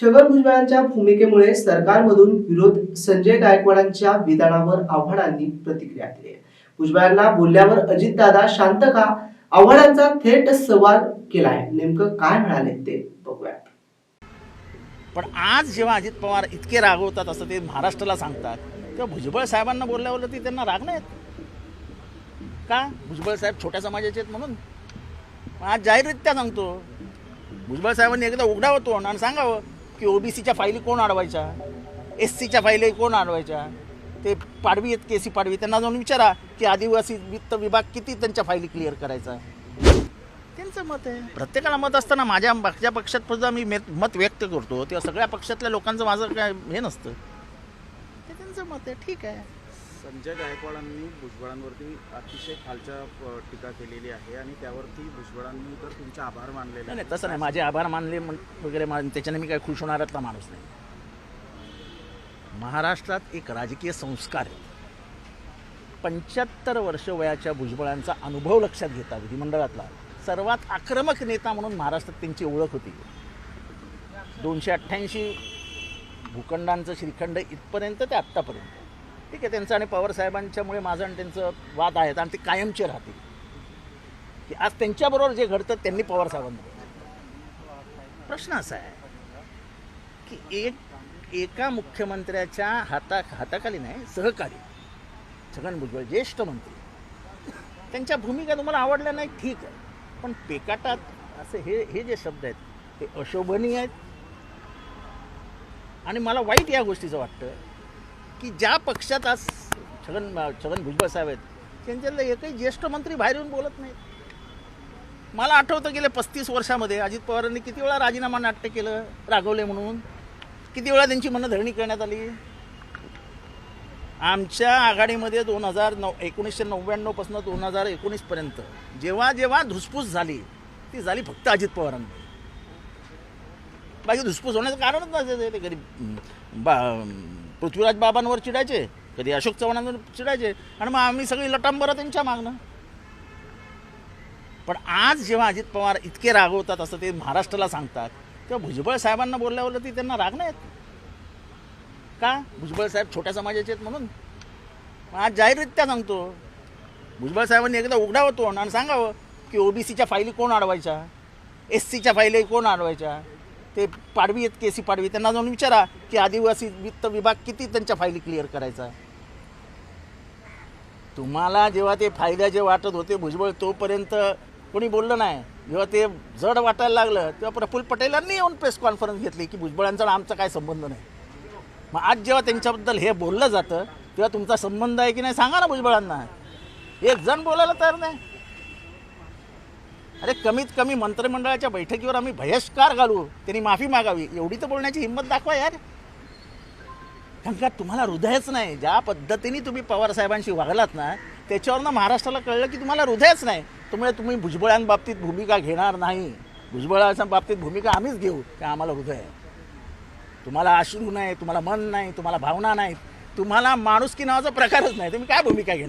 छगन भुजबळांच्या भूमिकेमुळे सरकारमधून विरोध संजय गायकवाडांच्या विधानावर आव्हाडांनी प्रतिक्रिया दिली. भुजबळांना बोलल्यावर अजितदादा शांत का? आव्हाडांचा थेट सवाल केलाय. नेमकं काय म्हणाले ते बघूया पण आज जेव्हा अजित पवार इतके रागवतात असं ते महाराष्ट्राला सांगतात तेव्हा भुजबळ साहेबांना बोलल्यावर ते त्यांना राग नाही का? भुजबळ साहेब छोट्या समाजाचे आहेत म्हणून. आज जाहीररित्या सांगतो. भुजबळ साहेबांनी एकदा उघडावं तोंड आणि सांगावं. की ओबीसीच्या फायली कोण अडवायच्या? एस सीच्या फायली कोण अडवायच्या? ते पाडवी आहेत के सी पाडवी? त्यांना जाऊन विचारा की आदिवासी वित्त विभाग किती त्यांच्या फायली क्लिअर करायचा त्यांचं मत आहे. प्रत्येकाला मत असताना माझ्या मागच्या पक्षात सुद्धा मी मेत- मत व्यक्त करतो. तेव्हा सगळ्या पक्षातल्या लोकांचं माझं काय हे नसतं. ते त्यांचं मत आहे. ठीक आहे. संजय गायकवाडांनी भुजबळांवरती अतिशय खालच्या टीका केलेली आहे आणि त्यावरती भुजबळांनी तर तुमचे आभार मानलेले नाही. तसं नाही. माझे आभार मानले वगैरे मान त्याच्याने मी काय खुश होणारातला माणूस नाही. महाराष्ट्रात एक राजकीय संस्कार आहे. पंच्याहत्तर वर्ष वयाच्या भुजबळांचा अनुभव लक्षात घेता विधिमंडळातला सर्वात आक्रमक नेता म्हणून महाराष्ट्रात त्यांची ओळख होती. दोनशे अठ्ठ्याऐंशी भूखंडांचं श्रीखंड इथपर्यंत ते आत्तापर्यंत. ठीक आहे त्यांचं आणि पवारसाहेबांच्यामुळे माझं आणि त्यांचं वाद आहेत आणि ते कायमचे राहतील. की आज त्यांच्याबरोबर जे घडतं त्यांनी पवारसाहेबांना प्रश्न असा आहे की एक एका मुख्यमंत्र्याच्या हाता हाताखाली नाही सहकारी छगन भुजबळ ज्येष्ठ मंत्री. त्यांच्या भूमिका तुम्हाला आवडल्या नाही ठीक आहे. पण पेकाटात असे हे हे जे शब्द आहेत ते अशोभनीय आहेत. आणि मला वाईट या गोष्टीचं वाटतं की ज्या पक्षात आज छगन छगन भुजबळ साहेब आहेत त्यांच्यातले एकही ज्येष्ठ मंत्री बाहेर येऊन बोलत नाहीत. मला आठवतं गेल्या पस्तीस वर्षामध्ये अजित पवारांनी किती वेळा राजीनामा नाट्य केलं रागवले म्हणून. किती वेळा त्यांची मनधरणी करण्यात आली. आमच्या आघाडीमध्ये दोन हजार नऊ एकोणीसशे नव्याण्णवपासून दोन हजार एकोणीसपर्यंत जेव्हा जेव्हा धुसफूस झाली ती झाली फक्त अजित पवारांनी. बाकी धुसफूस होण्याचं कारणच नसायचं ते गरीब बा पृथ्वीराज बाबांवर चिडायचे कधी अशोक चव्हाणांवर चिडायचे आणि मग आम्ही सगळी लटांबरं त्यांच्या मागणं पण आज जेव्हा अजित पवार इतके रागवतात असं ते महाराष्ट्राला सांगतात तेव्हा भुजबळ साहेबांना बोलल्यावर ती त्यांना राग नाही येत. का? भुजबळ साहेब छोट्या समाजाचे आहेत म्हणून. आज जाहीररित्या सांगतो. भुजबळ साहेबांनी एकदा उघडावं तोंड आणि सांगावं की ओबीसीच्या फायली कोण अडवायच्या? एस सीच्या फायली कोण अडवायच्या? ते पाडवी आहेत के सी पाडवी त्यांना जाऊन विचारा की आदिवासी वित्त विभाग किती त्यांच्या फायली क्लिअर करायचा तुम्हाला जेव्हा ते फायद्याचे वाटत होते भुजबळ तोपर्यंत कोणी बोललं नाही. जेव्हा ते जड वाटायला लागलं तेव्हा प्रफुल्ल पटेलांनी येऊन प्रेस कॉन्फरन्स घेतली की भुजबळांचा आमचा काय संबंध नाही. मग आज जेव्हा त्यांच्याबद्दल हे बोललं जातं तेव्हा तुमचा संबंध आहे की नाही सांगा ना भुजबळांना. एक जण बोलायला तयार नाही. अरे कमीत कमी मंत्रिमंडळाच्या बैठकीवर आम्ही बहिष्कार घालू. त्यांनी माफी मागावी. एवढी तर बोलण्याची हिंमत दाखवा यार. कारण का तुम्हाला हृदयच नाही. ज्या पद्धतीने तुम्ही पवार साहेबांशी वागलात ना त्याच्यावरनं महाराष्ट्राला कळलं की तुम्हाला हृदयच नाही. त्यामुळे तुम्ही भुजबळांबाबतीत भूमिका घेणार नाही. भुजबळाच्या बाबतीत भूमिका आम्हीच घेऊ ते आम्हाला हृदय आहे. तुम्हाला अश्रू नाही तुम्हाला मन नाही तुम्हाला भावना नाहीत तुम्हाला माणुसकी नावाचा प्रकारच नाही. तुम्ही काय भूमिका घेणार?